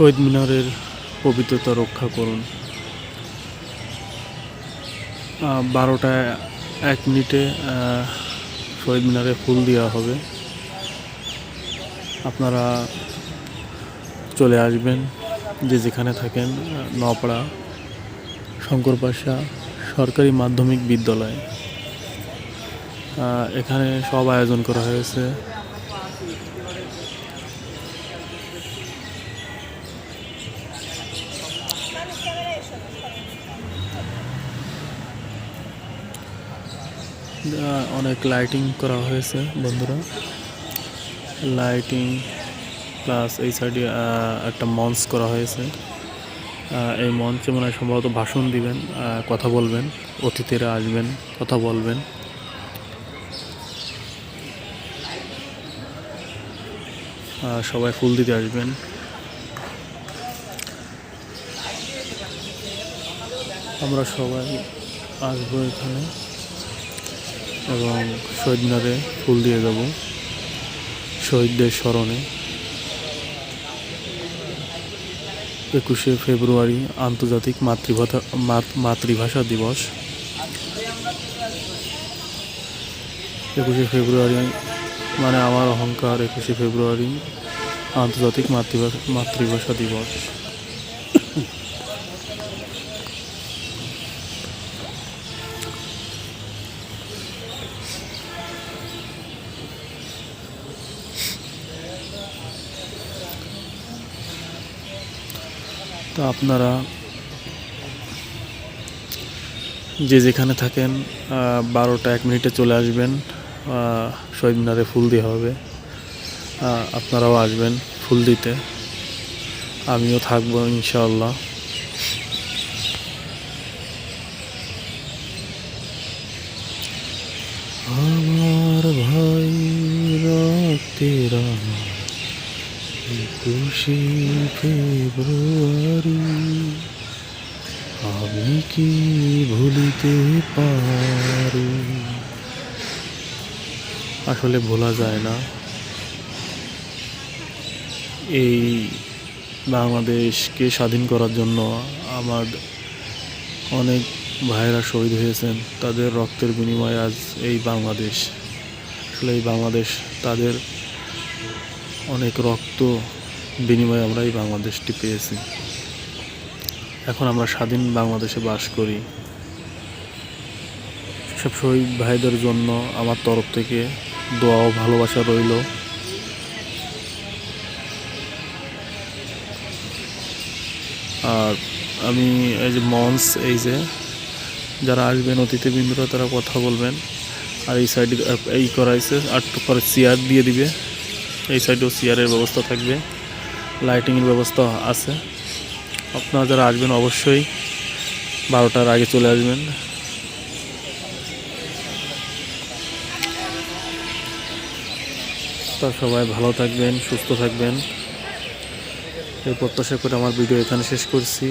শহীদ মিনারের পবিত্রতা রক্ষা করুন। বারোটা এক মিনিটে শহীদ মিনারে ফুল দেওয়া হবে। আপনারা চলে আসবেন, যে যেখানে থাকেন নপাড়া শঙ্করপাশা সরকারি মাধ্যমিক বিদ্যালয়। এখানে সব আয়োজন করা হয়েছে। অনেক লাইটিং করা হয়েছে, বন্ধুরা। লাইটিং প্লাস এই সাইডে একটা মঞ্চ করা হয়েছে। এই মঞ্চে মনে হয় সম্ভবত ভাষণ দিবেন কথা বলবেন, অতিথিরা আসবেন, কথা বলবেন। সবাই ফুল দিতে আসবেন। আমরা সবাই আসব এখানে। এবং শহীদ মিনারে ফুল দিয়ে যাব, শহীদদের স্মরণে। একুশে ফেব্রুয়ারি আন্তর্জাতিক মাতৃভাষা মাতৃভাষা দিবস। একুশে ফেব্রুয়ারি মানে আমার অহংকার, একুশে ফেব্রুয়ারি আন্তর্জাতিক মাতৃভাষা মাতৃভাষা দিবস। তো আপনারা যে যেখানে থাকেন বারোটা এক মিনিটে চলে আসবেন শহীদ মিনারে ফুল দেওয়া হবে। আপনারাও আসবেন ফুল দিতে। আমিও থাকব ইনশাআল্লাহ। আমার ভাই রক্তের একুশে ফেব্রুয়ারি, আমি কি ভুলিতে পারি? আসলে ভোলা যায় না। এই বাংলাদেশকে স্বাধীন করার জন্য আমার অনেক ভাইয়েরা শহীদ হয়েছেন। তাদের রক্তের বিনিময়ে আজ এই বাংলাদেশ, আসলে এই বাংলাদেশ তাদের অনেক রক্ত বিনিময়ে আমরা এই বাংলাদেশটি পেয়েছি। এখন আমরা স্বাধীন বাংলাদেশে বাস করি। সব শহীদ ভাইদের জন্য আমার তরফ থেকে দোয়া ও ভালোবাসা রইল। আর আমি এই যে মঞ্চ, এই যে যারা আসবেন অতিথিবৃন্দরা তারা কথা বলবেন। আর এই সাইডে, এই করাইছে, আর একটু পরে চেয়ার দিয়ে দিবে। এই সাইডেও চেয়ারের ব্যবস্থা থাকবে। লাইটিংয়ের ব্যবস্থা আছে। আপনারা যারা আসবেন অবশ্যই বারোটার আগে চলে আসবেন। তা সবাই ভালো থাকবেন, সুস্থ থাকবেন। এই প্রত্যাশা করে আমার ভিডিও এখানে শেষ করছি।